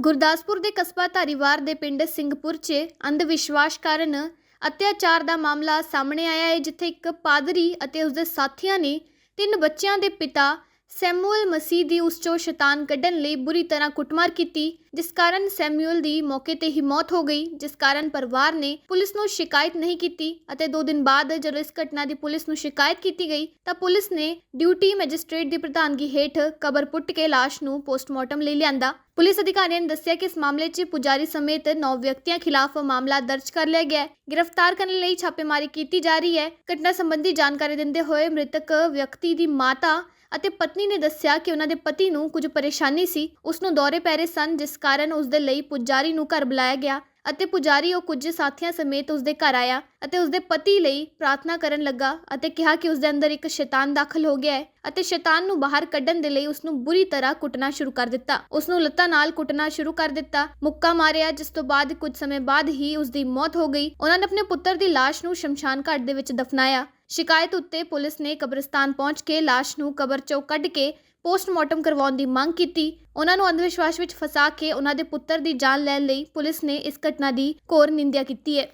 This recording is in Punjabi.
ਗੁਰਦਾਸਪੁਰ ਦੇ ਕਸਬਾ ਧਾਰੀਵਾਰ ਦੇ ਪਿੰਡ ਸਿੰਘਪੁਰ 'ਚ ਅੰਧ ਵਿਸ਼ਵਾਸ ਕਾਰਨ ਅਤਿਆਚਾਰ ਦਾ ਮਾਮਲਾ ਸਾਹਮਣੇ ਆਇਆ ਹੈ, ਜਿੱਥੇ ਇੱਕ ਪਾਦਰੀ ਅਤੇ ਉਸਦੇ ਸਾਥੀਆਂ ਨੇ ਤਿੰਨ ਬੱਚਿਆਂ ਦੇ ਪਿਤਾ ਸੈਮੂਅਲ ਮਸੀਹ ਦੀ ਉਸ ਚੋਂ ਸ਼ੈਤਾਨ ਕੱਢਣ ਲਈ ਬੁਰੀ ਤਰ੍ਹਾਂ ਕੁੱਟਮਾਰ ਕੀਤੀ, ਜਿਸ ਕਾਰਨ ਸੈਮੂਅਲ ਦੀ ਮੌਕੇ ਤੇ ਹੀ ਮੌਤ ਹੋ ਗਈ, ਜਿਸ ਕਾਰਨ ਪਰਿਵਾਰ ਨੇ ਪੁਲਿਸ ਨੂੰ ਸ਼ਿਕਾਇਤ ਨਹੀਂ ਕੀਤੀ ਅਤੇ 2 ਦਿਨ ਬਾਅਦ ਜਦੋਂ ਇਸ ਘਟਨਾ ਦੀ ਪੁਲਿਸ ਨੂੰ ਸ਼ਿਕਾਇਤ ਕੀਤੀ ਗਈ, ਤਾਂ ਪੁਲਿਸ ਨੇ ਡਿਊਟੀ ਮੈਜਿਸਟ੍ਰੇਟ ਦੀ ਪ੍ਰਧਾਨਗੀ ਹੇਠ ਕਬਰ ਪੁੱਟ ਕੇ ਲਾਸ਼ ਨੂੰ ਪੋਸਟਮਾਰਟਮ ਲਈ ਲਿਆਂਦਾ। ਪੁਲਿਸ ਅਧਿਕਾਰੀਆਂ ਨੇ ਦੱਸਿਆ ਕਿ ਇਸ ਮਾਮਲੇ 'ਚ ਪੁਜਾਰੀ ਸਮੇਤ 9 ਵਿਅਕਤੀਆਂ ਖਿਲਾਫ ਮਾਮਲਾ ਦਰਜ ਕਰ ਲਿਆ ਗਿਆ ਹੈ। ਗ੍ਰਿਫਤਾਰ ਕਰਨ ਲਈ ਛਾਪੇਮਾਰੀ ਕੀਤੀ ਜਾ ਰਹੀ ਹੈ। ਘਟਨਾ ਸੰਬੰਧੀ ਜਾਣਕਾਰੀ ਦਿੰਦੇ ਹੋਏ ਮ੍ਰਿਤਕ ਵਿਅਕਤੀ ਦੀ ਮਾਤਾ ਅਤੇ ਪਤਨੀ ਨੇ ਦੱਸਿਆ ਕਿ ਉਹਨਾਂ ਦੇ ਪਤੀ ਨੂੰ ਕੁਝ ਪਰੇਸ਼ਾਨੀ ਸੀ। ਉਸ ਨੂੰ ਦੌਰੇ ਪੈ ਰਹੇ ਸਨ, ਜਿਸ ਕਾਰਨ ਉਸ ਦੇ ਲਈ ਪੁਜਾਰੀ ਨੂੰ ਘਰ ਬੁਲਾਇਆ ਗਿਆ। ਅਤੇ ਪੁਜਾਰੀ ਉਹ ਕੁਝ ਸਾਥੀਆਂ ਸਮੇਤ ਉਸ ਦੇ ਘਰ ਆਇਆ ਅਤੇ ਉਸ ਦੇ ਪਤੀ ਲਈ ਪ੍ਰਾਰਥਨਾ ਕਰਨ ਲੱਗਾ ਅਤੇ ਕਿਹਾ ਕਿ ਉਸ ਦੇ ਅੰਦਰ ਇੱਕ ਸ਼ੈਤਾਨ ਦਾਖਲ ਹੋ ਗਿਆ ਹੈ ਅਤੇ ਸ਼ੈਤਾਨ ਨੂੰ ਬਾਹਰ ਕੱਢਣ ਦੇ ਲਈ ਉਸ ਨੂੰ ਬੁਰੀ ਤਰ੍ਹਾਂ ਕੁੱਟਣਾ ਸ਼ੁਰੂ ਕਰ ਦਿੱਤਾ। ਉਸ ਨੂੰ ਲੱਤਾਂ ਨਾਲ ਕੁੱਟਣਾ ਸ਼ੁਰੂ ਕਰ ਦਿੱਤਾ, ਮੁੱਕਾ ਮਾਰਿਆ, ਜਿਸ ਤੋਂ ਬਾਅਦ ਕੁਝ ਸਮੇਂ ਬਾਅਦ ਹੀ ਉਸ ਦੀ ਮੌਤ ਹੋ ਗਈ। ਉਹਨਾਂ ਨੇ ਆਪਣੇ ਪੁੱਤਰ ਦੀ ਲਾਸ਼ ਨੂੰ ਸ਼ਮਸ਼ਾਨ ਘਾਟ ਦੇ ਵਿੱਚ ਦਫਨਾਇਆ। ਸ਼ਿਕਾਇਤ ਉੱਤੇ ਪੁਲਿਸ ਨੇ ਕਬਰਸਤਾਨ ਪਹੁੰਚ ਕੇ ਲਾਸ਼ ਨੂੰ ਕਬਰ ਚੋਂ ਕੱਢ ਕੇ ਪੋਸਟਮਾਰਟਮ ਕਰਵਾਉਣ ਦੀ ਮੰਗ ਕੀਤੀ। ਉਹਨਾਂ ਨੂੰ ਅੰਧ ਵਿਸ਼ਵਾਸ ਵਿੱਚ ਫਸਾ ਕੇ ਉਹਨਾਂ ਦੇ ਪੁੱਤਰ ਦੀ ਜਾਨ ਲੈਣ ਲਈ ਪੁਲਿਸ ਨੇ ਇਸ ਘਟਨਾ ਦੀ ਘੋਰ ਨਿੰਦਿਆ ਕੀਤੀ ਹੈ।